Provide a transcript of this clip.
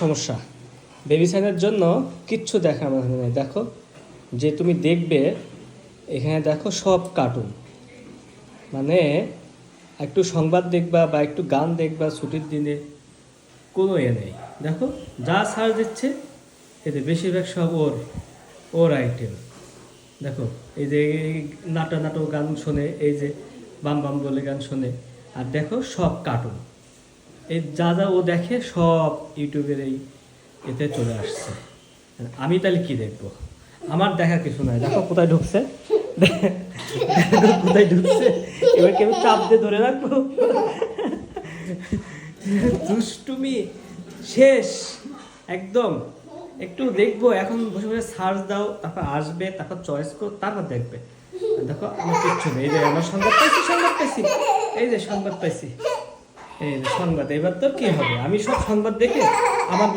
সমস্যা। বেবি সাইনের জন্য কিচ্ছু দেখা আমার এখানে নেই। দেখো, যে তুমি দেখবে, এখানে দেখো সব কার্টুন মানে একটু সংবাদ দেখবা বা একটু গান দেখবা, ছুটির দিনে, কোনো এ নেই। দেখো, যা ছাড় দিচ্ছে, এতে বেশিরভাগ সব ওর ওর আইটেম দেখো, এই যে নাটা নাটো গান শোনে, এই যে বাম বাম বলে গান শোনে, আর দেখো সব কার্টুন এই যা যা ও দেখে সব ইউটিউবের এই এতে চলে আসছে। আমি তাহলে কি দেখব? আমার দেখা কিছু নাই। দেখো কোথায় ঢুকছে। কোথায় ঢুকছে। এবার কি আমি চাপ দিয়ে ধরে রাখব? দুষ্টুমি শেষ। একদম। একটু দেখব। এখন বসে বসে সার্চ দাও, তারপর আসবে, তারপর চয়েস করো, তারপর দেখবে। দেখো, আমার কিচ্ছু নেই। এই যে আমার সংবাদ পাইছি সংবাদ পাইছি। এই যে সংবাদ পাইছি। সংবাদ এবার তো কি হবে? আমি সব সংবাদ দেখে আমার